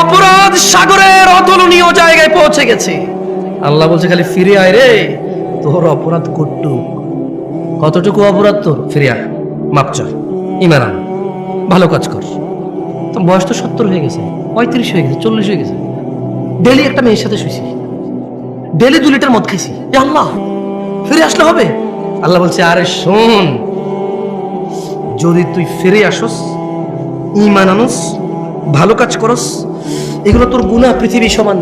অপরাধ সাগরের অতুলনীয় জায়গায় পৌঁছে গেছে। আল্লাহ বলছে, খালি ফিরে আয় রে। তোর অপরাধ কটুক কতটুকু অপরাধ তোর? ফিরে আয়। মাপ চা ইমান ভালো কাজ কর। তো বয়স তো সত্তর হয়ে গেছে, পঁয়ত্রিশ হয়ে গেছে, চল্লিশ হয়ে গেছে। ডেলি একটা মেয়ের সাথে শুয়েছি ডেলি দু লিটার মদ খেয়েছি আল্লাহ, ফিরে আসলে হবে? আল্লাহ বলছে, আরে শোন, যদি তুই ফিরে আসস, ইমান আনস ভালো কাজ করস, এগুলো তোর গুনাহ পৃথিবী সমান।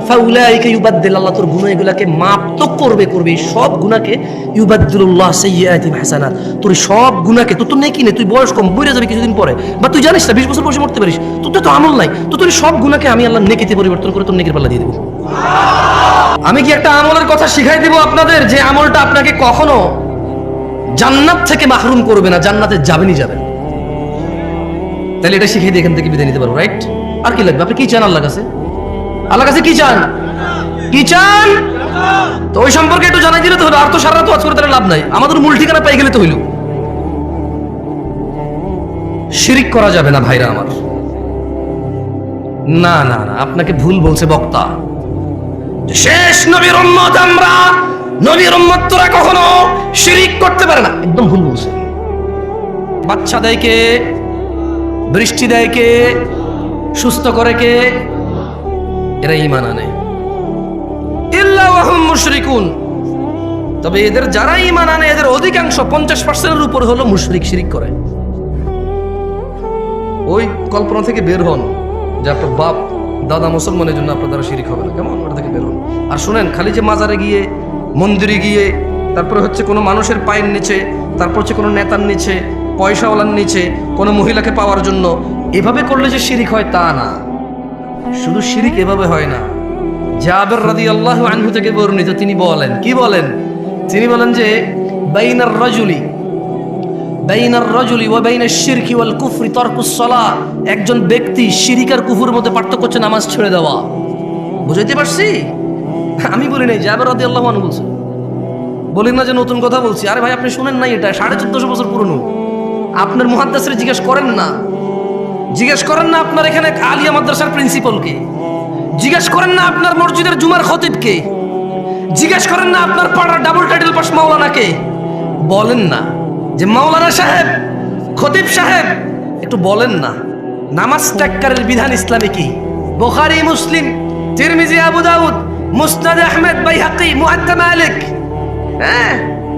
আল্লাহ তোর গুনাহ এগুলাকে মাপ তো করবে করবে। সব গুনাহকে ইউবাদদিলুল্লাহ সাইয়্যাতিম হাসানাত। তোর সব গুনাহকে, তোর তো নেকি নেই, তুই বয়স কম বইরে যাবে কিছুদিন পরে। বা তুই জানিস না 20 বছর বয়সে মরতে পারিস। তোর তো আমল নাই। তো তোর সব গুনাহকে আমি আল্লাহ নেকিতে পরিবর্তন করে তোর নেকির পাল্লা দিয়ে দেবো। আমি কি একটা আমলের কথা শিখাই দিব আপনাদের? যে আমলটা আপনাকে কখনো জান্নাত থেকে মাহরুম করবে না, জান্নাতে যাবেনই যাবেন। তাহলে এটা শিখিয়ে দিয়ে এখান থেকে বিদায় নিতে পারব রাইট আর কি লাগবে? আপনি কি চান আল্লাহ কাছে? আল্লাহ কাছে কি চান? কি চান? তো ওই সম্পর্কে একটু জানাই দিলে তো হলো। আর তো সারা রাত ওয়াজ করে লাভ নাই। আমাদের মূল ঠিকানা পাই গেলে তো হইল। শিরিক করা যাবে না ভাইরা আমার। না না না, আপনাকে ভুল বলছে বক্তা। শেষ নবীর উম্মত আমরা, নবীর উম্মত তোরা কখনো শিরিক করতে পারে না। একদম ভুল বলছে। বাচ্চা দেয় কে? বৃষ্টি দেয় কে? সুস্থ করে কে? এরা ইমান আনে। মুশরিকুন। তবে এদের যারা ইমান আনে, এদের অধিকাংশ পঞ্চাশ পার্সেন্টের উপর হলো মুশরিক শিরিক করে। ওই কল্পনা থেকে বের হন, যে আপনার বাপ দাদা মুসলমানের জন্য আপনার দ্বারা শিরিক হবে না। কেমন? ওটা থেকে বের হন। আর শুনেন, খালি যে মাজারে গিয়ে, মন্দিরে গিয়ে, তারপরে হচ্ছে কোনো মানুষের পায়ের নিচে, তারপর হচ্ছে কোনো নেতার নিচে পয়সাওয়ালার নিচে কোনো মহিলাকে পাওয়ার জন্য এভাবে করলে যে শিরিক হয় তা না। শুধু শিরিক এভাবে হয় না। জাবের রাদি আল্লাহ আনহু থেকে বর্ণিত তিনি বলেন, কি বলেন? তিনি বলেন যে, বাইনার রাজুলি বাইনার রাজুলি ওয়া বাইনাশ শিরকি ওয়াল কুফরি তারকুস সালাহ। একজন ব্যক্তি শিরিক আর কুফুরের মধ্যে পার্থক্য হচ্ছে নামাজ ছেড়ে দেওয়া। বুঝাইতে পারছি? আমি বলি নাই, জাবের রাদিয়াল্লাহু আনহু বলছে। বলি না যে নতুন কথা বলছি। আরে ভাই, আপনি শুনেন নাই এটা? সাড়ে চোদ্দশো বছর পুরনো। আপনার মুহাদ্দাসের জিজ্ঞেস করেন না। জিজ্ঞেস করেন না আপনার এখানে আলিয়া মাদ্রাসার প্রিন্সিপালকে জিজ্ঞেস করেন না আপনার মসজিদের জুমার খতিবকে। জিজ্ঞেস করেন না আপনার পাড়ার ডাবল টাইটেল পাস মাওলানাকে। বলেন না যে মাওলানা সাহেব, খতিব সাহেব, একটু বলেন না। নামাজ ত্যাগকারের বিধান ইসলামে কি? Bukhari, Muslim, Tirmidhi, Abu Dawud, Musnad Ahmad by Bayhaqi, Muwatta Malik. হ্যাঁ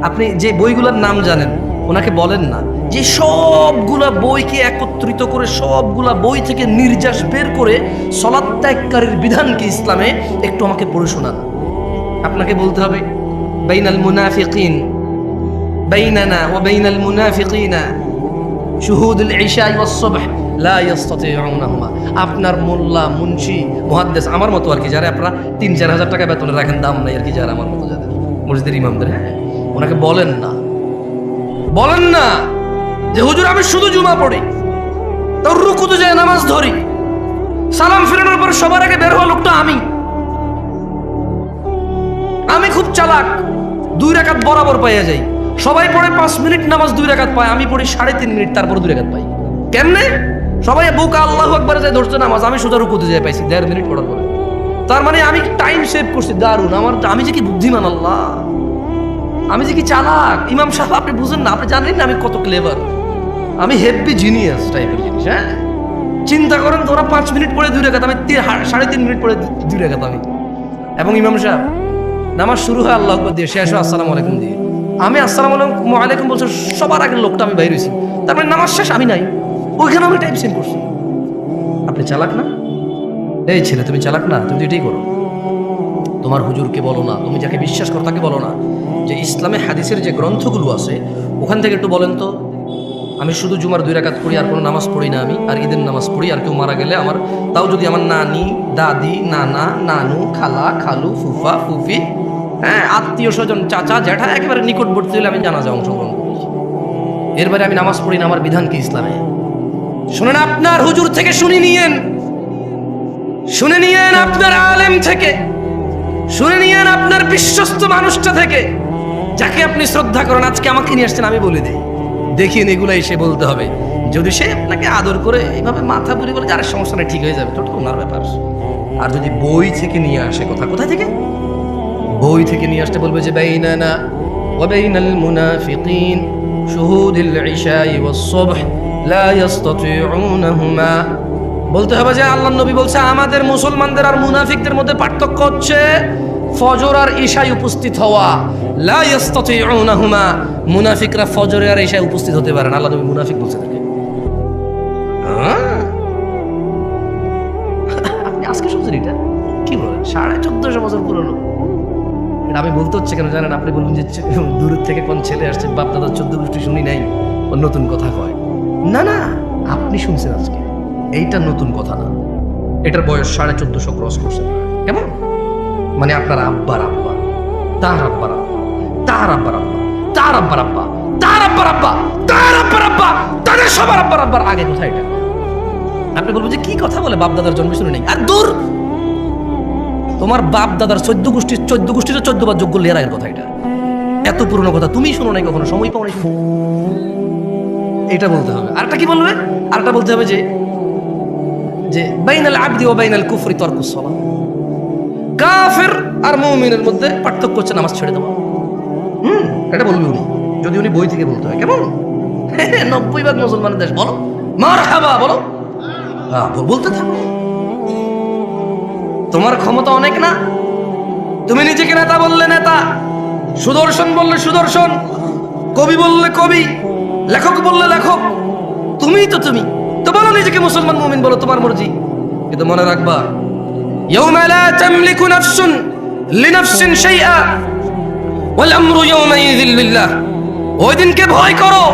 আপনি যে বইগুলোর নাম জানেন, ওনাকে বলেন না। যে সবগুলা বইকে একত্রিত করে, সবগুলা বই থেকে নির্যাস বের করে সলাৎ ত্যাগকারীর বিধান কি ইসলামে একটু আমাকে পড়ে শোনান। আপনাকে বলতে হবে, বাইনাল মুনাফিকিন, বাইনানা ওয়া বাইনাল মুনাফিকিনা, শুহুদুল ইশাই ওয়াস সুবহ, লা ইস্তাতিউনাহুমা আপনার মোল্লা, মুন্সি, মুহাদ্দিস, আমার মতো আর কি যারা, আপনারা তিন, চার হাজার টাকা বেতনে রাখেন, দাম নাই আর কি যারা আমার মতো যাদের। মসজিদের ইমামদের হ্যাঁ। ওনাকে বলেন না। বলেন না! যে হুজুর, আমি শুধু জুমা পড়ি। তোর রুকুতে যায় নামাজ ধরি। সালাম ফেরানোর পর সবার আগে বের হওয়া লোকটা আমি। আমি খুব চালাক, দুই রাকাত বরাবর পাইয়া যাই। সবাই পড়ে পাঁচ মিনিট নামাজ দুই রাকাত পায়, আমি পড়ি সাড়ে তিন মিনিট, তারপর দুই রাকাত পাই। কেমনে? সবাই বুক আল্লাহ একবারে যায় ধরছে নামাজ, আমি সোজা রুকুতে যাই পাইছি, দেড় মিনিট পড়ার পরে। তার মানে আমি টাইম সেভ করছি দারুণ আমার আমি যে কি বুদ্ধিমান আল্লাহ? আমি যে কি চালাক? ইমাম সাহেব, আপনি বুঝেন না, আপনি জানেন না আমি কত ক্লেভার আমি হেভি জিনিয়াস টাইপের জিনিস হ্যাঁ? চিন্তা করেন তোরা পাঁচ মিনিট পরে দুই রেখাত আমি সাড়ে তিন মিনিট পরে দু- দুই রেখাত আমি। এবং ইমাম সাহেব, নামাজ শুরু হয় আল্লাহ দিয়ে, শেষ হয় আসসালামু আলাইকুম দিয়ে। আমি আসসালামু আলাইকুম আলাইকুম বলছো, সবার আগের লোকটা আমি বাইরে হয়েছি। তারপরে নামাজ শেষ, আমি নাই। ওইখানে আমি টাইম সেন্ড করছি। আপনি চালাক না? এই ছেলে, তুমি চালাক না? তুমি এটাই করো। তোমার হুজুরকে বলো না, তুমি যাকে বিশ্বাস করো তাকে বলো না। যে ইসলামে হাদিসের যে গ্রন্থগুলো আছে, ওখান থেকে একটু বলেন তো। আমি শুধু জুমার দুই রাকাত পড়ি, আর কোনো নামাজ পড়ি না আমি, আর ঈদের নামাজ পড়ি, আর কেউ মারা গেলে আমার, তাও যদি আমার নানি, দাদি, নানা, নানু, খালা, খালু, ফুফা, ফুফি হ্যাঁ আত্মীয় স্বজন, চাচা, জ্যাঠা, একেবারে নিকটবর্তী হলে আমি জানাজা অংশগ্রহণ করি। এরপরে আমি নামাজ পড়ি না, আমার বিধান কি ইসলামে? শুনেন আপনার হুজুর থেকে শুনি নিয়েন। শুনে নিয়েন আপনার আলেম থেকে। শুনে নিয়েন আপনার বিশ্বস্ত মানুষটা থেকে। যাকে আপনি শ্রদ্ধা করেন, আজকে আমাকে নিয়ে আসছেন, আমি বলে দিই। দেখিয়ে এগুলো এসে বলতে হবে যদি সে আপনাকে আদর করে এইভাবে মাথা বুড়ি বলে যার সমস্যা নেই ঠিক হয়ে যাবে তো ওটা ওনার ব্যাপার আর যদি বই থেকে নিয়ে আসে কথা কোথায় থেকে বই থেকে নিয়ে আসতে বলবে যে বাইনানা وبين المنافقين شهود العشاء والصبح لا يستطيعونهما বলতে হবে যে আল্লাহ নবী বলছে আমাদের মুসলমানদের আর মুনাফিকদের মধ্যে পার্থক্য হচ্ছে ফজর আর ঈশায় উপস্থিত হওয়া লা ইয়াস্তাতিউনাহুমা। মুনাফিকরা ফজরে আর ঈশায় উপস্থিত হতে পারে না। আল্লাহ নবী মুনাফিক বলছে তাকে? আপনি আজকে শুনছেন এটা? কি বলেন? সাড়ে চোদ্দশো বছর পুরনো। এটা আমি বলতে হচ্ছে কেন জানেন? আপনি বলুন যে ছে- দূর থেকে কোন ছেলে আসছে বাপ দাদার চোদ্দ গোষ্ঠী শুনি নাই ও নতুন কথা কয়। না না আপনি শুনছেন আজকে। এইটা নতুন কথা না। এটার বয়স সাড়ে চোদ্দশো ক্রস করছে। কেমন? মানে আপনার আব্বার আব্বা। তার আব্বার আব্বা। তার তার সবার আগে কোথায় এটা? আপনি বলবেন যে কি কথা বলে বাপ দাদার জন্ম শুনে নেই? আর দূর! তোমার বাপ দাদার চোদ্দ চোদ্দ গোষ্ঠীর চোদ্দ বার যোগ্য কথা এটা। এত পুরনো কথা তুমি শোনো নাই কখনো, সময় পাও নাই। এটা বলতে হবে। আরেকটা কি বলবে? আরেকটা বলতে হবে যে যে বাইনাল আবদি ও বাইনাল কুফরি তর্কুস সালাহ কাফের আর মুমিনের মধ্যে পার্থক্য হচ্ছে নামাজ ছেড়ে দেওয়া। এটা বলবে উনি যদি উনি বই থেকে বলতে হয় কেমন নব্বই ভাগ মুসলমানের দেশ বলো মার হাবা বলো হ্যাঁ, বল- বলতে থাকো তোমার ক্ষমতা অনেক না তুমি নিজেকে নেতা বললে নেতা সুদর্শন বললে সুদর্শন কবি বললে কবি লেখক বললে লেখক তুমিই তো তুমি তো বলো নিজেকে মুসলমান মুমিন বলো তোমার মর্জি কিন্তু মনে রাখবা يوم لا تملك نفس لنفس شيئا والامر يومئذ لله ওই দিনকে ভয় করো।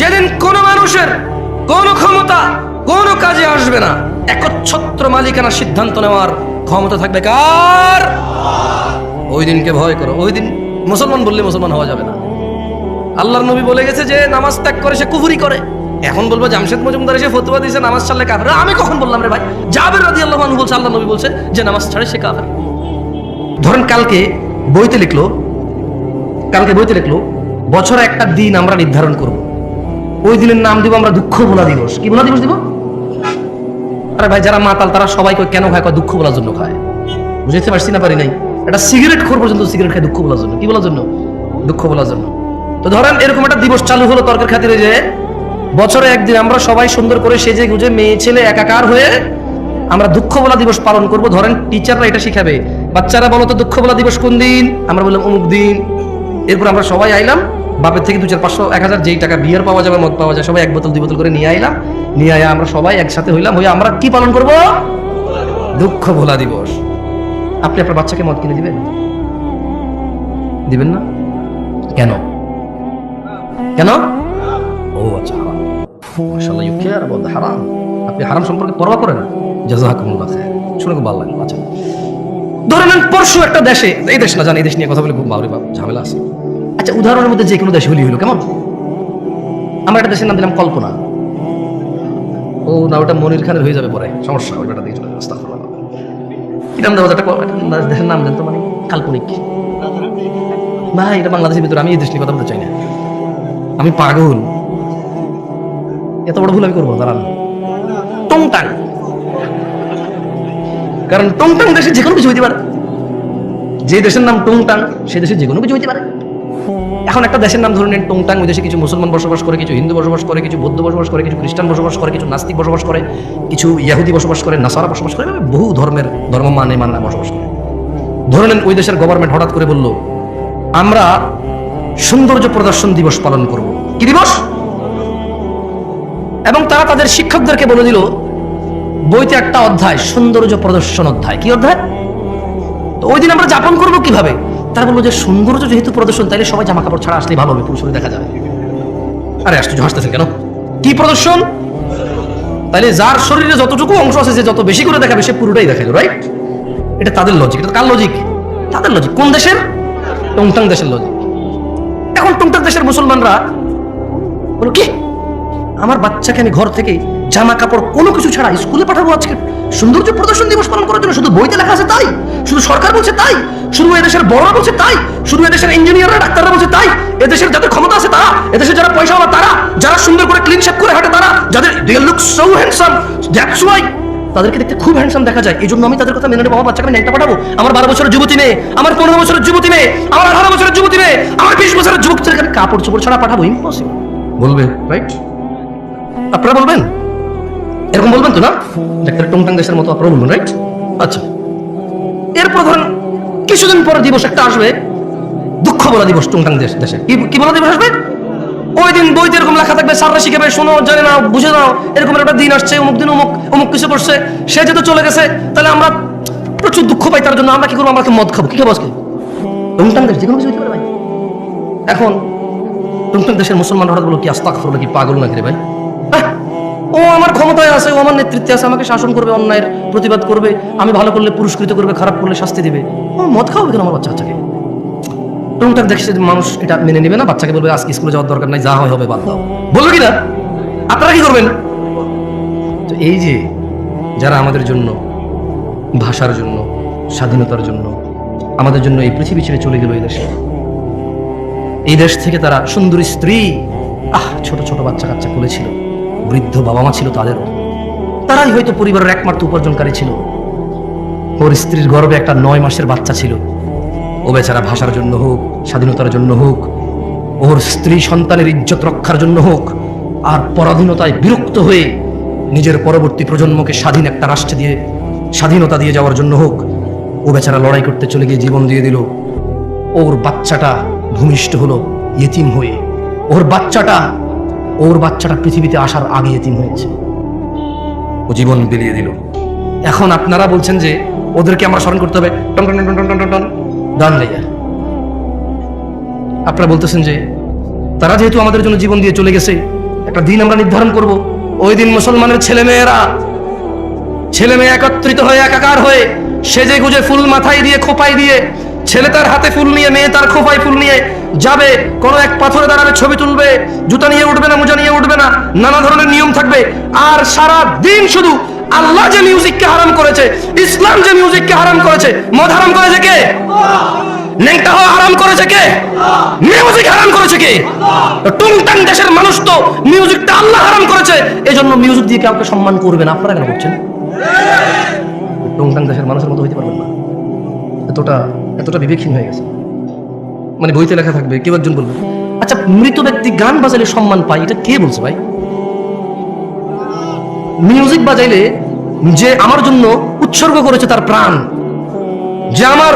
যেদিন কোনো মানুষের কোনো ক্ষমতা, কোনো কাজে আসবে না, একচ্ছত্র মালিকানা সিদ্ধান্ত নেওয়ার ক্ষমতা থাকবে কার? ওই দিনকে ভয় করো। ওই দিন মুসলমান বললে মুসলমান হওয়া যাবে না। আল্লাহর নবী বলে গেছে যে, নামাজ ত্যাগ করে সে কুফুরি করে। এখন বলব জামশেদ মজুমদার এসে ফতুয়া দিয়েছে, নামাজ ছাড়লে কাফের। আমি কখন বললাম রে ভাই? জাবের রাদি আল্লাহ বলছে আল্লাহ নবী বলছে যে, নামাজ ছাড়ে সে কাফের। ধরেন কালকে বইতে লিখলো কালকে বইতে লিখলো, বছরে একটা দিন আমরা নির্ধারণ করব। ওই দিনের নাম দিব আমরা দুঃখ ভোলা দিবস। কি ভোলা দিবস দিব? আরে ভাই, যারা মাতাল, তারা সবাই কয় কেন খায়? কয়, দুঃখ বলার জন্য খায়। বুঝতে পারছি না, পারি নাই। একটা সিগারেট খোর পর্যন্ত সিগারেট খায় দুঃখ বলার জন্য। কি বলার জন্য? দুঃখ বলার জন্য। তো ধরেন, এরকম একটা দিবস চালু হলো তর্কের খাতিরে যে, বছরে একদিন আমরা সবাই সুন্দর করে সেজে গুজে মেয়ে, ছেলে একাকার হয়ে আমরা দুঃখ বলা দিবস পালন করব। ধরেন টিচাররা এটা শিখাবে। বাচ্চারা বলো তো, দুঃখ বলা দিবস কোন দিন? আমরা বললাম, অমুক দিন। এরপর আমরা সবাই আইলাম। বাপের থেকে দু চার পাঁচশো, এক হাজার যেই টাকা বিয়ার পাওয়া যাবে, মদ পাওয়া যায়, সবাই এক বোতল, দুই বোতল করে নিয়ে আইলাম। নিয়ে আয়া আমরা সবাই একসাথে হইলাম। হয়ে আমরা কি পালন করব? দুঃখ ভোলা দিবস। আপনি আপনার বাচ্চাকে মদ কিনে দিবেন? দিবেন না? কেন? কেন? ও আচ্ছা হারাম। আপনি হারাম সম্পর্কে পরোয়া করেন? জাযাকুমুল্লাহ শুনে খুব ভালো লাগল। আচ্ছা। ধরে নেন পরশু একটা দেশে, এই দেশ না, জানি, এই দেশ নিয়ে কথা বলে খুব বাবরে বাপ, ঝামেলা আছে। আচ্ছা উদাহরণের মধ্যে যে কোনো দেশে হলি হলো, কেমন? আমরা একটা দেশের নাম দিলাম কল্পনা। ও, না, ওটা মনির খানের হয়ে যাবে পরে, সমস্যা, ওই বেটা দিয়ে চলে যাবে নাম দেওয়া দেশের নাম তো মানে? কাল্পনিক। ভাই, এটা বাংলাদেশের ভিতরে, আমি এই দেশ নিয়ে কথা বলতে চাই না। আমি পাগল। এত বড় ভুল আমি করব, দাঁড়ান। টংটাং। কারণ টংটাং দেশে যে কোনো কিছু হইতে পারে। যে দেশের নাম টংটাং, সে দেশে যে কোনো কিছু হইতে পারে। এখন একটা দেশের নাম ধরে নেন, টংটাং, ওই দেশে কিছু মুসলমান বসবাস করে, কিছু হিন্দু বসবাস করে, কিছু বৌদ্ধ বসবাস করে, কিছু খ্রিস্টান বসবাস করে, কিছু নাস্তিক বসবাস করে, কিছু ইয়াহুদি বসবাস করে, নাসারা বসবাস করে বহু ধর্মের ধর্ম মানে মানে বসবাস করে। ধরে নেন, ওই দেশের গভর্নমেন্ট হঠাৎ করে বলল, আমরা সৌন্দর্য প্রদর্শন দিবস পালন করব। কি দিবস? এবং তারা তাদের শিক্ষকদেরকে বলে দিল বইতে একটা অধ্যায়, সৌন্দর্য প্রদর্শন অধ্যায়। কি অধ্যায়? তো ওই দিন আমরা যাপন করব কীভাবে? তারা বলল যে, সৌন্দর্য যেহেতু প্রদর্শন, তাইলে সবাই জামা কাপড় ছাড়া আসলেই ভালো হবে পুরুষ দেখা যাবে। আরে আশ্চর্য হাসতেছেন কেন? কি প্রদর্শন? তাহলে যার শরীরে যতটুকু অংশ আছে যে যত বেশি করে দেখাবে, সে পুরোটাই দেখাইলো রাইট এটা তাদের লজিক এটা কার লজিক তাদের লজিক কোন দেশের? টংটাং দেশের লজিক এখন টংটাং দেশের মুসলমানরা বলো কি? আমার বাচ্চাকে আমি ঘর থেকে জামা কাপড় কোনো কিছু ছাড়া স্কুলে পাঠাবো আজকে। সৌন্দর্য প্রদর্শন দিবস পালন করার জন্য শুধু বইতে লেখা আছে তাই? শুধু সরকার বলছে তাই? শুধু এদেশের বড়রা বলছে তাই? শুধু এদেশের ইঞ্জিনিয়াররা ডাক্তাররা বলছে তাই? এদেশের যাদের ক্ষমতা আছে তারা এদেশের যারা পয়সা হওয়া তারা যারা সুন্দর করে ক্লিন শেপ করে হাঁটে তারা যাদের they look so handsome that's why তাদেরকে দেখতে খুব হ্যান্ডসাম দেখা যায়। এই জন্য আমি তাদের কথা মেনে নেব। আমার বাচ্চাকে আমি ন্যাংটা পাঠাবো। আমার বারো বছরের যুবতী মেয়ে আমার পনেরো বছরের যুবতী মেয়ে আমার আঠারো বছরের যুবতী মেয়ে আমার বিশ বছরের যুবক ছেলেকে আমি কাপড় চোপড় ছাড়া পাঠাবো ইম্পসিবল বলবে। রাইট আপনারা বলবেন? এরকম বলবেন তো না? ডাক্তার টংটাং দেশের মতো আপনারা বলবেন রাইট আচ্ছা। এরপর ধরেন কিছুদিন পরে দিবস একটা আসবে দুঃখ বলা দিবস টংটাং দেশ দেশে। কি বলা দিবস আসবে? ওই দিন বইতে এরকম লেখা থাকবে স্যাররা শিখাবে শোনো জানে না বুঝে নাও এরকম একটা দিন আসছে অমুক দিন অমুক অমুক কিছু করছে সে যেহেতু চলে গেছে তাহলে আমরা প্রচুর দুঃখ পাই তার জন্য আমরা কি করব? আমরা কি মদ খাব? কি খাব আজকে? টংটাং দেশ যে কোনো কিছু পারে ভাই। এখন টুংটুং দেশের মুসলমান হঠাৎ বলো কি আস্তাক করল কি পাগল নাকি রে ভাই? আহ, ও আমার ক্ষমতায় আছে, ও আমার নেতৃত্বে আছে, আমাকে শাসন করবে, অন্যায়ের প্রতিবাদ করবে, আমি ভালো করলে পুরস্কৃত করবে, খারাপ করলে শাস্তি দিবে। ও মদ খাওয়াবে কেন আমার বাচ্চা বাচ্চাকে টুংটাং দেখছে মানুষ এটা মেনে নেবে না, বাচ্চাকে বলবে, আজকে স্কুলে যাওয়ার দরকার নাই, যা হয় হবে, বাদ দাও। বলবে কি না? আপনারা কি করবেন? তো এই যে যারা আমাদের জন্য, ভাষার জন্য, স্বাধীনতার জন্য, আমাদের জন্য এই পৃথিবী ছেড়ে চলে গেল এই দেশে। এই দেশ থেকে তারা সুন্দরী স্ত্রী, আহ, ছোট ছোট বাচ্চা কাচ্চা কোলেছিল বৃদ্ধ বাবা মা ছিল তাদেরও। তারাই হয়তো পরিবারের একমাত্র উপার্জনকারী ছিল। ওর স্ত্রীর গর্ভে একটা নয় মাসের বাচ্চা ছিল। ও বেচারা ভাষার জন্য হোক, স্বাধীনতার জন্য হোক, ওর স্ত্রী সন্তানের ইজ্জত রক্ষার জন্য হোক, আর পরাধীনতায় বিরক্ত হয়ে নিজের পরবর্তী প্রজন্মকে স্বাধীন একটা রাষ্ট্রে দিয়ে, স্বাধীনতা দিয়ে যাওয়ার জন্য হোক, ও বেচারা লড়াই করতে চলে গিয়ে জীবন দিয়ে দিল। ওর বাচ্চাটা ভূমিষ্ঠ হলো, ইয়েতিম হয়ে। ওর বাচ্চাটা ওর বাচ্চাটা পৃথিবীতে আসার আগে ইয়েতিম হয়েছে। ও জীবন বিলিয়ে দিল। এখন আপনারা বলছেন যে ওদেরকে আমরা স্মরণ করতে হবে। টন টন টন টন টন টন লাইয়া আপনারা বলতেছেন যে তারা যেহেতু আমাদের জন্য জীবন দিয়ে চলে গেছে একটা দিন আমরা নির্ধারণ করব। ওই দিন মুসলমানের ছেলে মেয়েরা ছেলে মেয়ে একত্রিত হয়ে একাকার হয়ে সেজে গুজে ফুল মাথায় দিয়ে খোপায় দিয়ে ছেলে তার হাতে ফুল নিয়ে মেয়ে তার খোপায় ফুল নিয়ে যাবে, কোনো এক পাথরে দাঁড়াবে, ছবি তুলবে, জুতা নিয়ে উঠবে না, মোজা নিয়ে উঠবে না, নানা ধরনের নিয়ম থাকবে। আর সারা দিন শুধু আল্লাহ যে মিউজিককে হারাম করেছে, ইসলাম যে মিউজিককে হারাম করেছে, মদ হারাম করেছে কে? নেংটা হওয়া হারাম করেছে কে? মিউজিক হারাম করেছে কে? টুংটাং দেশের মানুষ তো মিউজিকটা আল্লাহ হারাম করেছে। এজন্য মিউজিক দিয়ে কাউকে সম্মান করবে না। আপনারা কেন করছেন? টুংটাং দেশের মানুষের মতো হইতে পারবেন না। এতটা এতটা বিবেকহীন হয়ে গেছে। মানে বইতে লেখা থাকবে, কেউ একজন বলবে। আচ্ছা মৃত ব্যক্তি গান বাজালে সম্মান পায়, এটা কে বলছে ভাই? মিউজিক বাজাইলে যে আমার জন্য উৎসর্গ করেছে তার প্রাণ, যে আমার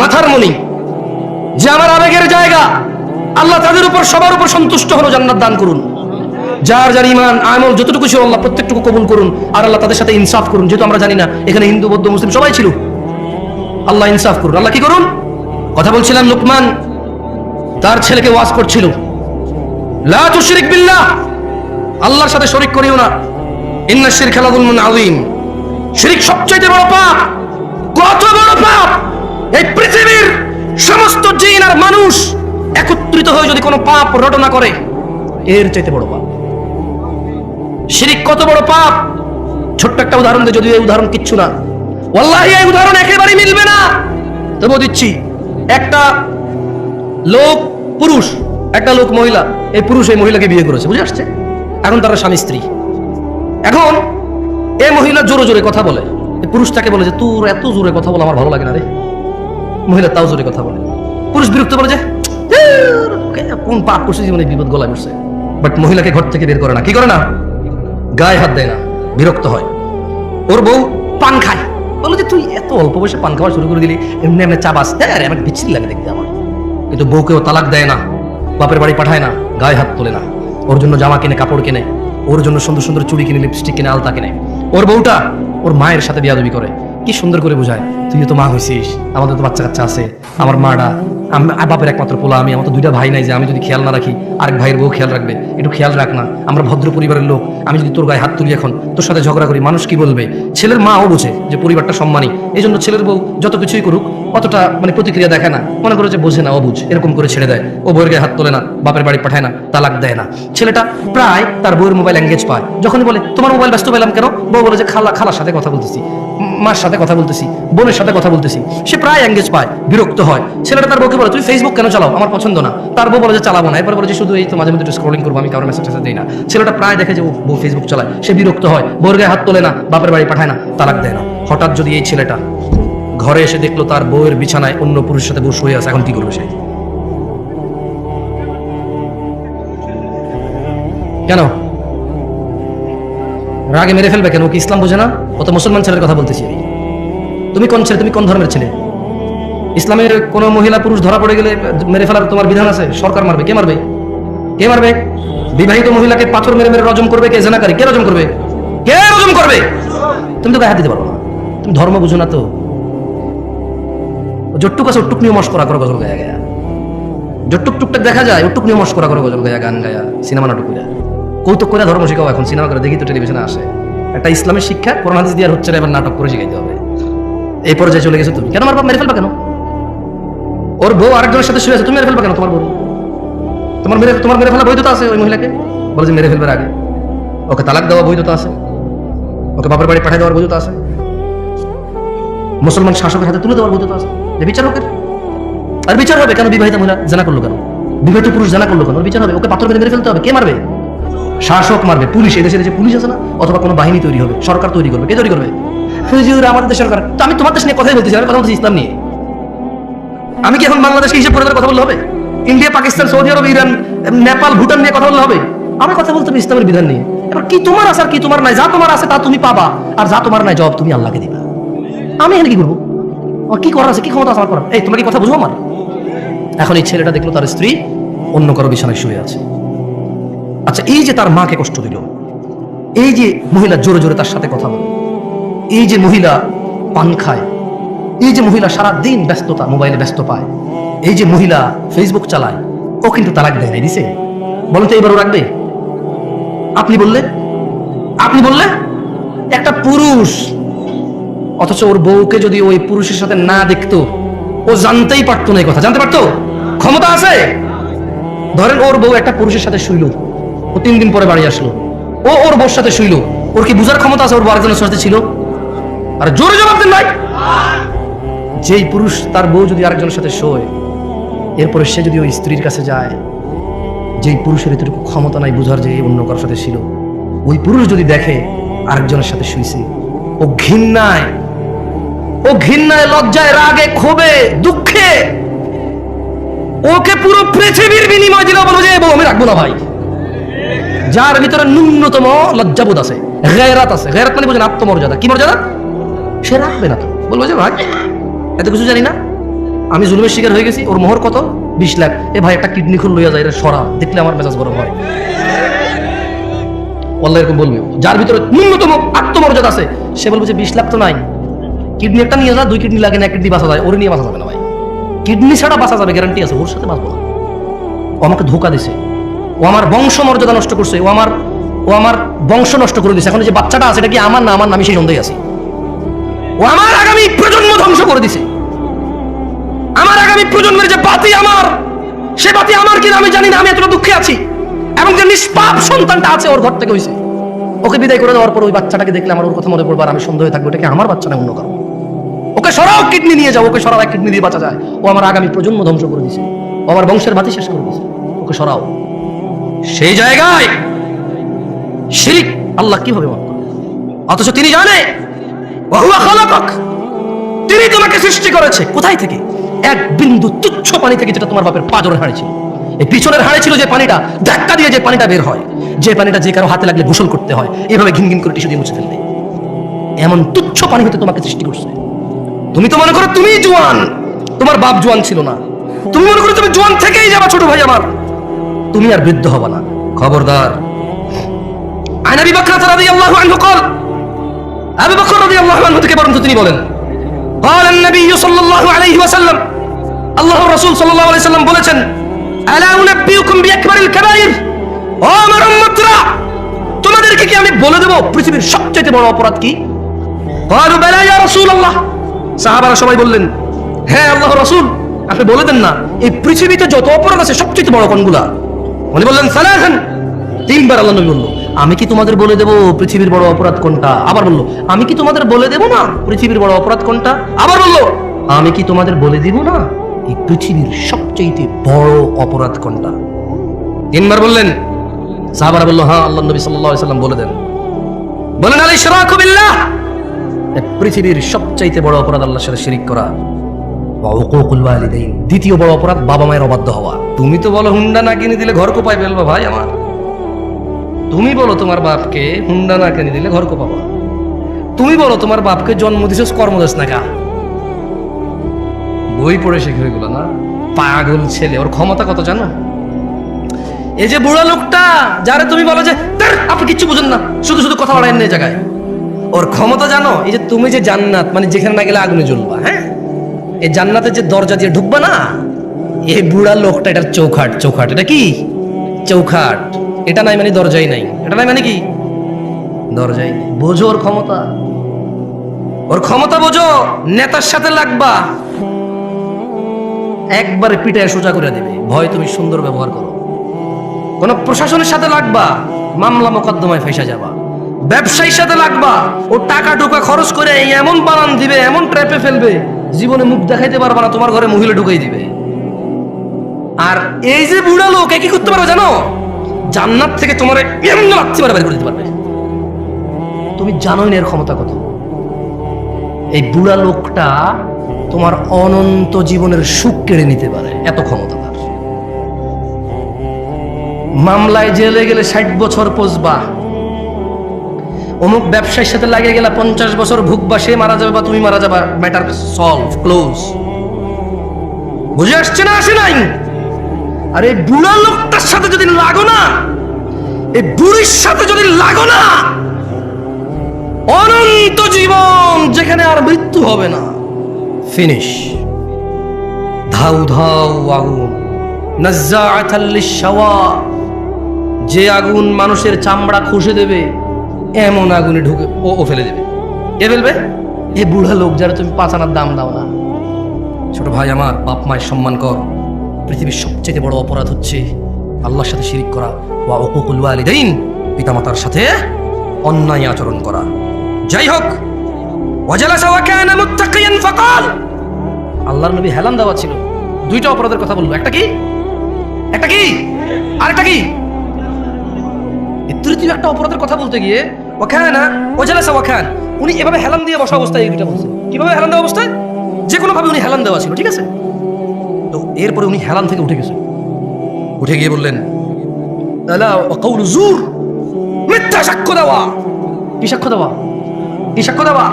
মাথার মণি, যে আমার আবেগের জায়গা, আল্লাহ তাদের উপর, সবার উপর সন্তুষ্ট হলো, জান্নাত দান করুন। যার যার ইমান আমল, যতটুকু ছিল আল্লাহ প্রত্যেকটুকু কবুল করুন, আর আল্লাহ তাদের সাথে ইনসাফ করুন, যেহেতু আমরা জানি না, এখানে হিন্দু, বৌদ্ধ, মুসলিম সবাই ছিল। আল্লাহ ইনসাফ করুন। আল্লাহ কি করুন? কথা বলছিলাম লুকমান তার ছেলেকে ওয়াজ করছিল। আল্লাহর সাথে শরিক করিও না। ইন্না শিরক লাযুলমুন আযীম। শিরক সবচেয়ে বড় পাপ। কত বড় পাপ। এই পৃথিবীর সমস্ত জিন আর মানুষ একত্রিত হয়ে যদি কোনো পাপ রটনা করে, এর চাইতে বড় পাপ। শিরিক কত বড় পাপ। ছোট্ট একটা উদাহরণ দিয়ে যদিও এই উদাহরণ কিচ্ছু না। ওয়াল্লাহি, এই উদাহরণ একেবারেই মিলবে না। তবুও দিচ্ছি, একটা লোক পুরুষ একটা লোক মহিলা এই পুরুষ এই মহিলাকে বিয়ে করেছে বুঝে আসছে? এখন তারা স্বামী স্ত্রী। এখন এই মহিলা জোরে জোরে কথা বলে। পুরুষ তাকে বলে যে তোর এত জোরে কথা বলে আমার ভালো লাগে না রে। মহিলা তাও জোরে কথা বলে। পুরুষ বিরক্ত বলে যে কোন পাপ করছে জীবনে বিপদ গলায় পড়ছে। বাট মহিলাকে ঘর থেকে বের করে না। কি করে না? গায়ে হাত দেয় না বিরক্ত হয়। ওর বউ পান খায়। বলো যে তুই এত অল্প বয়সে পান খাওয়া শুরু করে দিলি এমনি এমনি চাবাস হ্যাঁ রে, আমার বিচ্ছিরি লাগে দেখতে আমার। কিন্তু বউকেও তালাক দেয় না, বাপের বাড়ি পাঠায় না, গায়ে হাত তোলে না। ওর জন্য জামা কিনে, কাপড় কিনে, ওর জন্য সুন্দর সুন্দর চুড়ি কিনে লিপস্টিক কিনে, আলতা কিনে। ওর বউটা ওর মায়ের সাথে বিয়াদবি করে। কি সুন্দর করে বোঝায় তুই তো মা হয়েছিস আমাদের তো বাচ্চা কাচ্চা আছে, আমার মাটা, আম- বাপের একমাত্র পোলা আমি, আমার তো দুইটা ভাই নাই যে আমি যদি খেয়াল না রাখি, আরেক ভাইয়ের বউ খেয়াল রাখবে। একটু খেয়াল রাখ না, আমরা ভদ্র পরিবারের লোক, আমি যদি তোর গায়ে হাত তুলি এখন, তোর সাথে ঝগড়া করি, মানুষ কি বলবে? ছেলের মাও বোঝে যে পরিবারটা সম্মানী এই জন্য ছেলের বউ যত কিছুই করুক অতটা মানে প্রতিক্রিয়া দেখে না। মনে করে যে বোঝে না অবুঝ এরকম করে ছেড়ে দেয়। ও বউয়ের গায়ে হাত তোলে না, বাপের বাড়ি পাঠায় না, তালাক দেয় না। ছেলেটা প্রায় তার বউয়ের মোবাইল এঙ্গেজ পায়। যখনই বলে, তোমার মোবাইল ব্যস্ত পেলাম কেন? বউ বলে যে, খালা, খালার সাথে কথা বলতেছি। মার সাথে কথা বলতেছি। বোনের সাথে কথা বলতেছি। সে প্রায় এঙ্গেজ পায়, বিরক্ত হয়। ছেলেটা তার বউকে বলে, তুমি ফেসবুক কেন চালাও? আমার পছন্দ না। তার বউ বলে যে, চালাবো না। এরপর বলে যে, শুধু এই তো মাঝে মধ্যে একটু স্ক্রলিং করব, আমি কারোর মেসেজ টেসেজ দিই না। ছেলেটা প্রায় দেখে যে ও বউ ফেসবুক চালায়। সে বিরক্ত হয়। বউর গায়ে হাত তোলে না, বাপের বাড়ি পাঠায় না, তালাক দেয় না। হঠাৎ যদি এই ছেলেটা ঘরে এসে দেখল তার বউয়ের বিছানায় অন্য পুরুষের সাথে বউ শুয়ে আছে। এখন কি করবে সে? কেন? রাগে মেরে ফেলবে কেন? ও কি ইসলাম বোঝে না? ও তো মুসলমান ছেলের কথা বলতেছি। তুমি কোন ছেলে? তুমি কোন ধর্মের ছেলে? ইসলামের কোন মহিলা পুরুষ ধরা পড়ে গেলে মেরে ফেলার তোমার বিধান আছে? সরকার মারবে। কে মারবে? কে মারবে? বিবাহিত মহিলাকে পাথর মেরে মেরে রজম করবে? কে জেনাকারী? কে রজম করবে? কে রজম করবে? তুমি তো গায়ে হাত দিতে পারো না। তুমি ধর্ম বুঝো না তো। জট্টুক আছে ওটুক নিয়ে মস্করা করো, গজল গায়া গায়া। জট্টুক টুকটাক দেখা যায় ওটুক নিয়ে মস্করা করো, গজল গায়া, গান গায়া, সিনেমা নাটক করে কৌতুক করে ধর্ম শিখাও এখন, সিনেমা করে দেখি তো টেলিভিশনে আসে। একটা ইসলামের শিক্ষা, কোরআন, হাদিস দিয়ে হচ্ছে না, এবার নাটক করে শিখাইতে হবে। এই পর্যায়ে চলে গেছো তুমি। কেন আমার বাপ মেরে ফেলবা কেন? ওর বউ আরেকজনের সাথে শুয়ে আছে, তুমি মেরে ফেলবা কেন তোমার বউ? তোমার মেরে তোমার মেরে ফেলা বৈধতা আছে ওই মহিলাকে? বলে যে মেরে ফেলবার আগে। ওকে তালাক দেওয়া বৈধতা আছে। ওকে বাপের বাড়ি পাঠিয়ে দেওয়ার বৈধতা আছে। মুসলমান শাসকের হাতে তুলে দেওয়ার বৈধতা আছে। যে বিচার আর বিচার হবে কেন বিবাহিত মহিলা? জানা করল কেন? বিবাহিত পুরুষ জানা করল কেন? বিচার হবে? ওকে পাথর মেরে মেরে ফেলতে হবে? কে মারবে? শাসক মারবে। পুলিশ, এদেশে দেশে পুলিশ আছে না? অথবা কোনো বাহিনী তৈরি হবে? সরকার তৈরি করবে? কে তৈরি করবে? হুজুর, আমাদের দেশের সরকার। তো আমি তোমার দেশ নিয়ে কথাই বলতেছি, আমি কথা বলছি ইসলাম নিয়ে। আমি কি এখন বাংলাদেশকে হিসেব করে কথা বললে হবে? India, Pakistan, Saudi Arab, Iran, Nepal, Bhutan নিয়ে কথা বললে হবে? আমার কথা বলতে হবে ইসলামের বিধান নিয়ে। এবার কি তোমার আছে আর কি তোমার নাই? যা তোমার আছে তা তুমি পাবা। আর যা তোমার নাই জবাব তুমি আল্লাহকে দিবা। আমি এখানে কি করব? কি করার আছে? কি ক্ষমতা আছে আমার করার? এই, তোমরা কি কথা বুঝো আমার? এখন এই ছেলেটা দেখল তার স্ত্রী অন্য কারও বিছানায় শুয়ে আছে। আচ্ছা এই যে তার মাকে কষ্ট দিল, এই যে মহিলা জোরে জোরে তার সাথে কথা বলে, এই যে মহিলা পান খায়, এই যে মহিলা সারা দিন ব্যস্ততা, মোবাইলে ব্যস্ত পায়, এই যে মহিলা ফেসবুক চালায়, ও কিন্তু তালাক দেয় নাই, দিছে। বলেন তো এবার ও রাখবে? আপনি বললে? আপনি বললে? একটা পুরুষ অথচ ওর বউকে যদি ওই পুরুষের সাথে না দেখতো, ও জানতেই পারতো না এই কথা। জানতে পারতো? ক্ষমতা আছে? ধরেন ওর বউ একটা পুরুষের সাথে শুইল, ও তিন দিন পরে বাড়ি আসলো, ও ওর বউর সাথে শুইল, ওর কি বুঝার ক্ষমতা আছে ওর বউ আরেকজনের সাথে ছিল? আর জোরে জবাব দেন ভাই। যেই পুরুষ তার বউ যদি আরেকজনের সাথে শোয়, এরপরে সে যদি ওই স্ত্রীর কাছে যায়, যেই পুরুষের এতটুকু ক্ষমতা নাই বুঝার যে অন্য কারোর সাথে ছিল, ওই পুরুষ যদি দেখে আরেকজনের সাথে শুইছে, ও ঘৃণায় ও ঘৃণায়, লজ্জায়, রাগে, ক্ষোভে, দুঃখে। ওকে পুরো পৃথিবীর বিনিময় দিলে বলো যে আমি রাখব না ভাই। যার ভিতরে ন্যূনতম লজ্জাবোধ আছে গেরাত আছে। গেরাত মানে বোঝেন আত্মমর্যাদা। কি মর্যাদা? সে রাখবে না তো। বলব যে, ভাই, এত কিছু জানি না। আমি জুলুমের শিকার হয়ে গেছি। ওর মোহর কত? বিশ লাখ। এ ভাই, একটা কিডনি খুল লইয়া যায় সরা। দেখলে আমার মেজাজ গরম হয়। আল্লাহ এরকম বলবে। যার ভিতরে ন্যূনতম আত্মমর্যাদা আছে, সে বলবে যে, বিশ লাখ তো নাই। কিডনি একটা নিয়ে যা, দুই কিডনি লাগে না কিডনি বাঁচা যায়, ওরে নিয়ে বাঁচা যাবে না ভাই। কিডনি ছাড়া বাঁচা যাবে গ্যারান্টি আছে, ওর সাথে বাঁচবো না। ও আমাকে ধোকা দিছে। ও আমার বংশ মর্যাদা নষ্ট করছে, ও আমার ও আমার বংশ নষ্ট করে দিছে। এখন যে বাচ্চাটা আছে, এটা কি আমার না আমার নামে সেই সন্দেহে আছে? ও আমার আগামী প্রজন্ম ধ্বংস করে দিছে। আমার আগামী প্রজন্মের যে বাতি আমার, সে বাতি আমার কিনা আমি জানি না, আমি এতটা দুঃখে আছি। এবং যে নিষ্পাপ সন্তানটা আছে, ওর ঘর থেকে হয়েছে ওকে বিদায় করে দেওয়ার পর ওই বাচ্চাটাকে দেখলে আমার ওর কথা মনে পড়বে, আর আমি সন্দেহ থাকব, এটা কি আমার বাচ্চা না অন্য কারও? ওকে সরাও কিডনি নিয়ে যাও, ওকে সরাও এক কিডনি দিয়ে বাঁচা যায়। ও আমার আগামী প্রজন্ম ধ্বংস করে দিছে। ও আমার বংশের বাতি শেষ করে দিছে। ওকে সরাও। সেই জায়গায় শিরিক আল্লাহ কীভাবে করবে? অথচ তিনি জানে তিনি তোমাকে সৃষ্টি করেছে। কোথায় থেকে? এক বিন্দু তুচ্ছ পানি থেকে যেটা তোমার বাপের পাজরের হাড়ে ছিল। এই পিছনের হাড়ে ছিল যে পানিটা, ধাক্কা দিয়ে যে পানিটা বের হয়। যে পানিটা যে কারও হাতে লাগলে গোসল করতে হয়। এভাবে ঘিন ঘিন করে টিস্যু দিয়ে মুছে ফেলবে। এমন তুচ্ছ পানি হতে তোমাকে সৃষ্টি করছে। তুমি তো মনে করো তুমি জোয়ান তোমার বাপ জোয়ান ছিল না তুমি মনে করো তুমি জোয়ান থেকেই যাবা ছোট ভাই আমার তুমি আর বৃদ্ধ হবা না খবরদার আন আবি বকর রাদিয়াল্লাহু আনহু قال আবু বকর রাদিয়াল্লাহু আনহু থেকে বরং তিনি বলেন قال النبي صلى الله عليه وسلم আল্লাহ রাসূল সাল্লাল্লাহু আলাইহি সাল্লাম বলেছেন আলা উনাব্বিউকুম বিআকবারিল কাবাইর ও আমার উম্মতরা তোমাদেরকে কি আমি বলে দেব পৃথিবীর সবচেয়ে বড় অপরাধ কি قالوا بلى يا رسول الله সাহাবারা সবাই বললেন হ্যাঁ আল্লাহ রসুল, আপনি বলে দেন না, এই পৃথিবীতে যত অপরাধ আছে সবচেয়ে বড় কোনগুলা? উনি বললেন, সালাহান। তিনবার আল্লাহ নবী বলল, আমি কি তোমাদের বলে দেবো পৃথিবীর বড় অপরাধ কোনটা? আবার বলল, আমি কি তোমাদের বলে দেবো না পৃথিবীর বড় অপরাধ কোনটা? আবার বলল, আমি কি তোমাদের বলে দিব না এই পৃথিবীর সবচেয়ে বড় অপরাধ কোনটা? তিনবার বললেন, সাহাবারা বলল হ্যাঁ আল্লাহ নবী আলাইহি সাল্লাম বলে দেন। বলেন আলী এক পৃথিবীর সবচাইতে বড় অপরাধ আল্লাহর সাথে শিরিক করা। দ্বিতীয় বড় অপরাধ বাবা মায়ের অবাধ্য হওয়া। তুমি তো বলো হুন্ডা না কিনে দিলে ঘর কোপায় ফেলবা ভাই আমার। তুমি বলো তোমার বাপকে হুন্ডা না কিনে দিলে ঘর কোপাবা। তুমি বলো তোমার বাপকে জন্ম দিছস কর্মদেশ না কা বই পড়ে শিখে এগুলো না? পাগল ছেলে, ওর ক্ষমতা কত জানো? এই যে বুড়া লোকটা, যারে তুমি বলো যে আপনি কিচ্ছু বুঝেন না, শুধু শুধু কথা বাড়ায় এই জায়গায়। ওর ক্ষমতা জানো? এই যে তুমি যে জান্নাত মানে যেখানে না গেলে আগুনে জ্বলবা হ্যাঁ? এই জান্নাতের যে দরজা দিয়ে ঢুকবা না, এই বুড়া লোকটা এটার চৌখাট চৌখাট, এটা কি? চৌখাট। এটা নাই মানে দরজাই নাই। এটা নাই মানে কি? দরজাই বোঝো ওর ক্ষমতা। ওর ক্ষমতা বোঝো, নেতার সাথে লাগবা। একবারে পিটায় সোজা করে দেবে। ভয় তুমি সুন্দর ব্যবহার করো। কোন প্রশাসনের সাথে লাগবা, মামলা মোকদ্দমায় ফেসা যাবা। ব্যবসায়ীর সাথে লাগবা। ও টাকা টুকা খরচ করে এমন বানান দিবে, এমন ট্র্যাপে ফেলবে, জীবনে মুখ দেখাইতে পারবা না, তোমার ঘরে মহিলা ঢুকাই দিবে। আর এই যে বুড়া লোক কি করতে পারবে জানো? জান্নাত থেকে তোমার এমন মারা বের করে দিতে পারবে। তুমি জানোই না এর ক্ষমতা কত। এই বুড়া লোকটা তোমার অনন্ত জীবনের সুখ কেড়ে নিতে পারে, এত ক্ষমতা মামলায় জেলে গেলে ষাট বছর পচবা অমুক ব্যবসায়ীর সাথে লাগিয়ে গেলে পঞ্চাশ বছর ভুগবা সে মারা যাবে বা তুমি মারা যাবা ম্যাটার সলভ ক্লোজ বুঝে আসছে না আসে নাই? আর বুড়া লোকটার সাথে যদি লাগো না, এই বুড়ির সাথে যদি লাগো না, অনন্ত জীবন যেখানে আর মৃত্যু হবে না। ফিনিশ ধাউ ধাউ আগুন। যে আগুন মানুষের চামড়া খসে দেবে এমন আগুনে ঢুকে ও ও ফেলে দেবে। এ ফেলবে? এ বুড়া লোক যারা তুমি পাঁচানার দাম দাও না। ছোট ভাই আমার, বাপ মায়ের সম্মান কর। পৃথিবীর সবচেয়ে বড় অপরাধ হচ্ছে আল্লাহর সাথে শিরিক করা। ওয়া উকুকুল ওয়ালিদাইন, পিতামাতার সাথে অন্যায় আচরণ করা। যাই হোক, ওয়াজালাসা ওয়া কানা মুত্তাকিয়ান ফাকাল। আল্লাহর নবী হেলান দেওয়া ছিল। দুইটা অপরাধের কথা বলল। একটা কি? একটা কি? আরেকটা কি? তৃতীয় একটা অপরাধের কথা বলতে গিয়ে ওখানা ওজালাসা ওখান। উনি এভাবে হেলান দিয়ে বসা অবস্থায় এই বলছে। কীভাবে হেলান দেওয়া অবস্থায়? যে কোনো ভাবে উনি হেলান দেওয়া ছিল, ঠিক আছে? তো এরপরে উনি হেলান থেকে উঠে গেছেন উঠে গিয়ে বললেন জুর, মিথ্যা সাক্ষ্য দেওয়া। কি সাক্ষ্য দেওয়া? কি সাক্ষ্য দেওয়া?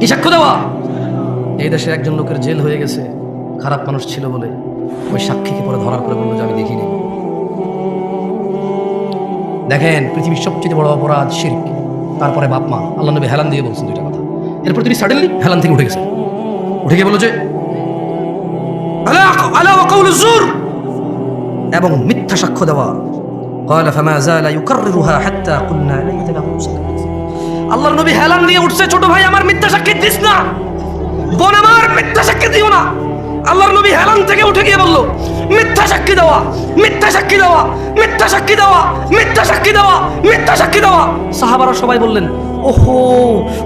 কি সাক্ষ্য দেওয়া? এই দেশে একজন লোকের জেল হয়ে গেছে। খারাপ মানুষ ছিল বলে ওই সাক্ষীকে পরে ধরার পরে বলল যে, আমি দেখিনি। দেখেন, পৃথিবীর সবচেয়ে বড় অপরাধ শির্ক। তারপরে বাপ, মা, আল্লাহ নবী হেলান দিয়ে বলছেন দুইটা কথা। এরপর তিনি সাডেনলি হেলান থেকে উঠে গেছেন। উঠে গিয়ে বলো যে এবং মিথ্যা সাক্ষ্য দেওয়া। আল্লাহ নবী হেলান দিয়ে উঠছে, ছোট ভাই, আমার মিথ্যা সাক্ষী দিস না। বোন আমার মিথ্যা সাক্ষী দিও না। আল্লাহর নবী হেলান থেকে উঠে গিয়ে বলল, মিথ্যা সাক্ষী দেওয়া, মিথ্যা সাক্ষী দেওয়া, মিথ্যা সাক্ষী দেওয়া, মিথ্যা সাক্ষী দেওয়া, মিথ্যা সাক্ষী দেওয়া। সাহাবারা সবাই বললেন, ওহো,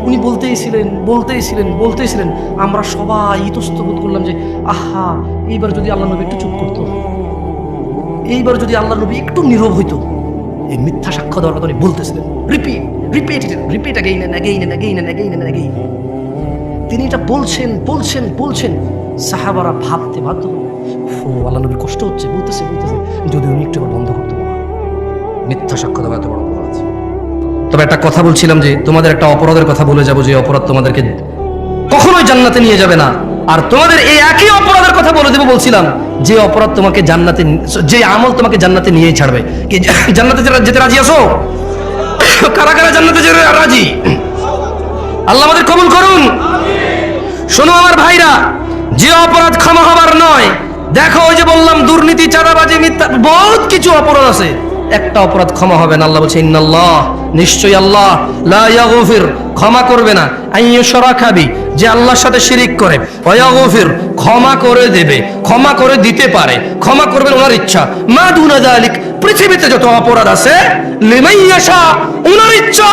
উনি বলতেই ছিলেন বলতেই ছিলেন বলতেই ছিলেন। আমরা সবাই ইতস্ত করলাম যে, আহা, এইবার যদি আল্লাহ নবী একটু চুপ করতো, এইবার যদি আল্লাহ নবী একটু নীরব হইতো, এই মিথ্যা সাক্ষ্য দেওয়ার কথা উনি বলতেছিলেন। Repeat repeat repeat again and again and again and again and again তিনি এটা বলছেন বলছেন বলছেন। সাহাবারা ভাবতে বাধ্য হলো, আল্লাহ নবীর কষ্ট হচ্ছে বলতেছে বলতেছে। যদি উনি একটু বন্ধ করতে মিথ্যা সাক্ষ্য দেওয়া এত বড় অপরাধ তবে একটা কথা বলছিলাম যে তোমাদের একটা অপরাধের কথা বলে যাব যে অপরাধ তোমাদেরকে কখনোই জান্নাতে নিয়ে যাবে না। আর তোমাদের এই একই অপরাধের কথা বলে দেবো বলছিলাম যে অপরাধ তোমাকে জান্নাতে যে আমল তোমাকে জান্নাতে নিয়েই ছাড়বে। কি জান্নাতে যেতে রাজি আসো কারা কারা জান্নাতে যেতে রাজি? আল্লাহ আমাদের কবুল করুন। শোনো আমার ভাইরা যে অপরাধ ক্ষমা হবার নয়। দেখো, ওই যে বললাম, দুর্নীতি, চাঁদাবাজি, মিথ্যা, বহুত কিছু অপরাধ আছে। একটা অপরাধ ক্ষমা হবে না, আল্লাহ বলছে, ইন্নাল্লাহ, নিশ্চয়ই আল্লাহ, লা ইয়াগফির, ক্ষমা করবে না। আইয়ু শরাকাবি যে আল্লাহর সাথে শিরিক করে, ওয়াগফির, ক্ষমা করে দেবে, ক্ষমা করে দিতে পারে, ক্ষমা করবেন ওনার ইচ্ছা। মা দুনা যালিক, পৃথিবীতে যত অপরাধ আছে, লিমাইয়াশা, ওনার ইচ্ছা,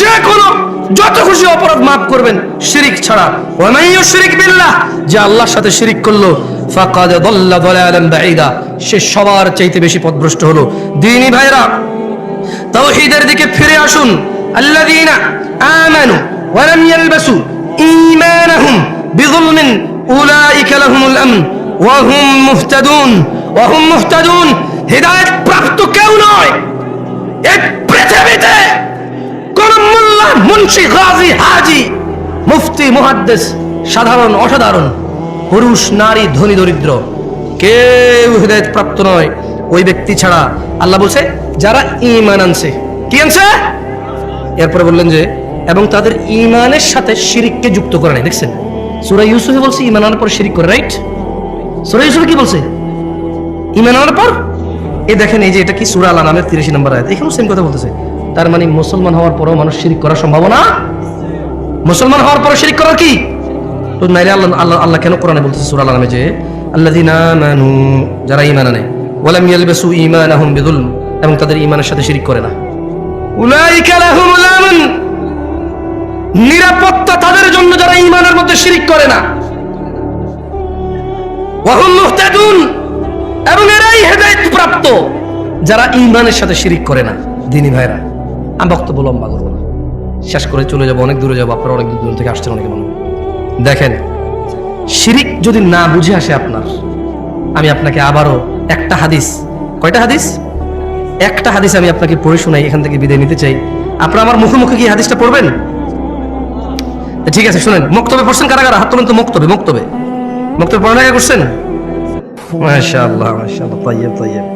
যে কোনো যত খুশি অপরাধ মাফ করবেন, শিরিক ছাড়া। শিরিক বিল্লাহ, যে আল্লাহর সাথে শিরিক করল সে সবার চাইতে বেশি পথভ্রষ্ট হলো। দিনী ভাইরা, তাওহীদের দিকে ফিরে আসুন। আল্লাযীনা আমানু প্রাপ্ত কেউ নয়। এই পৃথিবীতে সাধারণ, অসাধারণ, পুরুষ, নারী, ধনী, দরিদ্র। কেউ প্রাপ্ত নয়। ওই ব্যক্তি ছাড়া আল্লাহ বলছে, যারা ঈমান আনছে। কি আনছে? এরপরে বললেন যে, এবং তাদের ঈমানের সাথে শিরিককে যুক্ত করে নাই। দেখছেন? সূরা ইউসুফে বলছে ইমান আনার পর শিরিক করে, রাইট? সূরা ইউসুফে কি বলছে? ইমান আনার পর? এই দেখেন, এই যে এটা কি সুরা আল নামের 30 নম্বর আয়াত। এখানেও সেম কথা বলতেছে। তার মানে মুসলমান হওয়ার পরেও মানুষ শিরিক করার সম্ভাবনা? মুসলমান হওয়ার পরে শিরিক করার কি? তো নাইলে আল্লাহ আল্লাহ আল্লাহ কেন কোরআনে বলতেছে সূরা আল নামে যে, আল্লাযীনা আমানু, যারা ঈমান আনে, ওয়ালাম ইয়ালবাসু ঈমানাহুম বিযুলম, এবং তাদের ঈমানের সাথে শিরিক করে না। নিরাপত্তা তাদের জন্য যারা ঈমানের মধ্যে শিরিক করে না। এবং এরাই হেদায়েত প্রাপ্ত যারা ঈমানের সাথে শিরিক করে না। দিনী ভাইরা আমি বক্তব্য লম্বা করব না। শেষ করে চলে যাব, অনেক দূরে যাব। আপনারা অনেক দূর থেকে আসছেন অনেকে মনে হয়। দেখেন, শিরিক যদি না বুঝে আসে আপনার, আমি আপনাকে আবারও একটা হাদিস, কয়টা হাদিস? একটা হাদিস আমি আপনাকে পড়ে শোনাই, এখান থেকে বিদায় নিতে চাই। আপনারা আমার মুখে মুখে কি হাদিসটা পড়বেন? ঠিক আছে, শুনেন। মুক্তবে পড়ছেন কারা কারা? হাত তোলেন তো মুক্তবে মুক্তবে। মুক্তবে পড়ালেখা করছেন? মাশাআল্লাহ মাশাআল্লাহ, তাইয়্যিব তাইয়্যিব।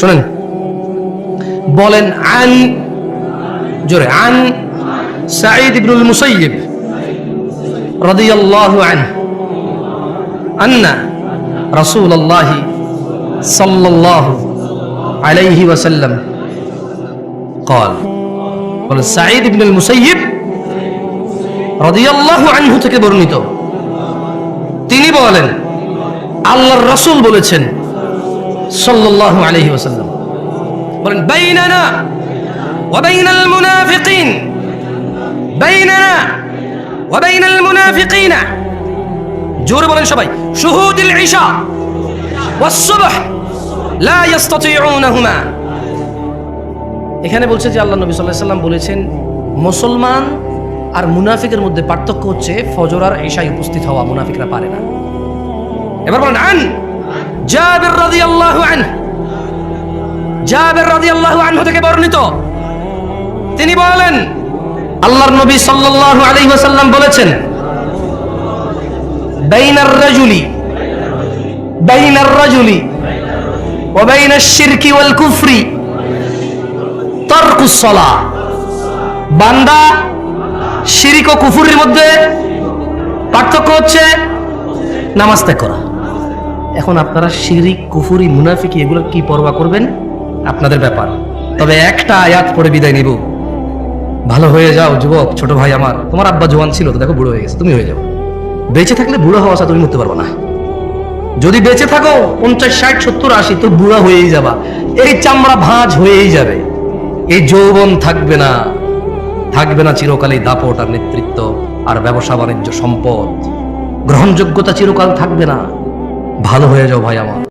শুনেন। বলেন, আন জোরে আন সাঈদ ইবনুল মুসাইয়িব রাদিয়াল্লাহু আনহু আন্না রাসূলুল্লাহ সাল্লাল্লাহু আলাইহি ওয়াসাল্লাম قال বলেন সাঈদ ইবনুল মুসাইয়িব রাদিয়াল্লাহু আনহু থেকে বর্ণিত তিনি বলেন আল্লাহর রাসূল বলেছেন সাল্লাল্লাহু আলাইহি ওয়াসাল্লাম বলেন বাইনানা মুনাফিকিন বাইনানা ওয়া বাইনাল মুনাফিকিনা জোরে বলেন সবাই ইশা ওয়াস সুবহ লা ইস্তাতিউনাহুমা এখানে বলছে যে আল্লাহ নবী সাল্লাল্লাহু আলাইহি বলেছেন, মুসলমান আর মুনাফিকের মধ্যে পার্থক্য হচ্ছে ফজর আর ঈশায় উপস্থিত হওয়া, মুনাফিকরা পারে না। এবার বলেন, আন জাবির রাদিয়াল্লাহু আনহু। জাবির রাদিয়াল্লাহু আনহু থেকে বর্ণিত তিনি বলেন, আল্লাহর নবী সাল্লাল্লাহু আলাইহি ওয়াসাল্লাম বলেছেন, বাইনার রাজুলি বাইনার রাজুলি, ওয়া শিরকি ওয়াল কুফরি, তারকুস সালাহ। বান্দা শিরিক ও কুফুরির মধ্যে পার্থক্য হচ্ছে নামাজ ত্যাগ করা। এখন আপনারা শিরিক, কুফুরি, মুনাফিকি এগুলো কি পরোয়া করবেন? আপনাদের ব্যাপার। তবে একটা আয়াত পরে বিদায় নিব। ভালো হয়ে যাও যুবক, ছোট ভাই আমার। তোমার আব্বা জোয়ান ছিল তো, দেখো বুড়ো হয়ে গেছে, তুমি হয়ে যাও। বেঁচে থাকলে বুড়ো হওয়া তুমি মরতে পারব না। যদি বেঁচে থাকো, পঞ্চাশ, ষাট, সত্তর, আশি, তো বুড়া হয়েই যাবা। এই চামড়া ভাঁজ হয়েই যাবে। এই যৌবন থাকবে না। থাকবে না চিরকাল দাপট আর নেতৃত্ব আর ব্যবসা, বাণিজ্য, সম্পদ। গ্রহণযোগ্যতা চিরকাল থাকবে না। ভালো হয়ে যাও ভাই আমার।